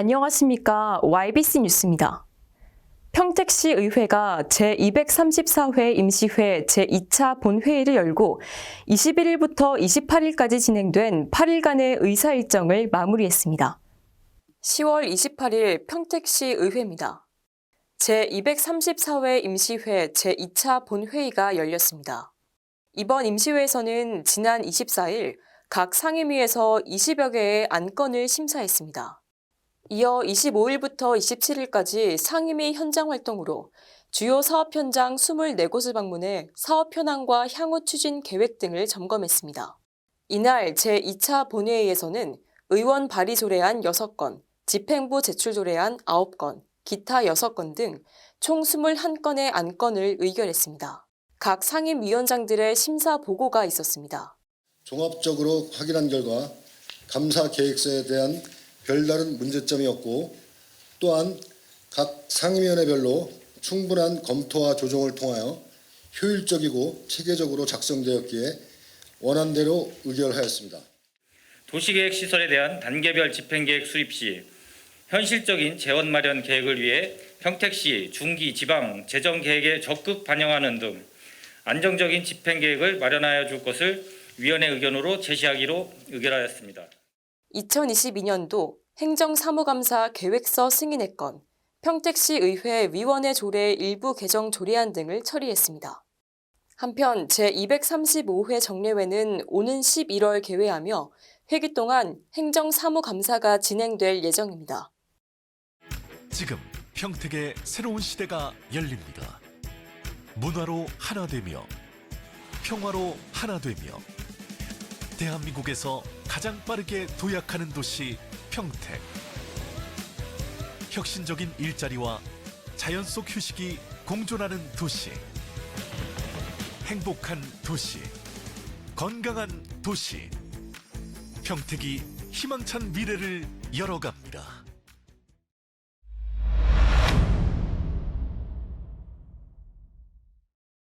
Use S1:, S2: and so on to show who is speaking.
S1: 안녕하십니까. YBC 뉴스입니다. 평택시 의회가 제234회 임시회 제2차 본회의를 열고 21일부터 28일까지 진행된 8일간의 의사 일정을 마무리했습니다. 10월 28일 평택시 의회입니다. 제234회 임시회 제2차 본회의가 열렸습니다. 이번 임시회에서는 지난 24일 각 상임위에서 20여 개의 안건을 심사했습니다. 이어 25일부터 27일까지 상임위 현장 활동으로 주요 사업 현장 24곳을 방문해 사업 현황과 향후 추진 계획 등을 점검했습니다. 이날 제2차 본회의에서는 의원 발의 조례안 6건, 집행부 제출 조례안 9건, 기타 6건 등 총 21건의 안건을 의결했습니다. 각 상임위원장들의 심사 보고가 있었습니다.
S2: 종합적으로 확인한 결과 감사 계획서에 대한 별다른 문제점이 없고 또한 각 상임위원회별로 충분한 검토와 조정을 통하여 효율적이고 체계적으로 작성되었기에 원안대로 의결하였습니다.
S3: 도시계획 시설에 대한 단계별 집행계획 수립 시 현실적인 재원 마련 계획을 위해 평택시 중기 지방 재정 계획에 적극 반영하는 등 안정적인 집행 계획을 마련하여 줄 것을 위원회 의견으로 제시하기로 의결하였습니다.
S1: 2022년도 행정사무감사 계획서 승인의 건, 평택시 의회 위원회 조례 일부 개정 조례안 등을 처리했습니다. 한편 제235회 정례회는 오는 11월 개회하며 회기 동안 행정사무감사가 진행될 예정입니다.
S4: 지금 평택의 새로운 시대가 열립니다. 문화로 하나 되며 평화로 하나 되며 대한민국에서 가장 빠르게 도약하는 도시 평택. 혁신적인 일자리와 자연 속 휴식이 공존하는 도시. 행복한 도시. 건강한 도시. 평택이 희망찬 미래를 열어갑니다.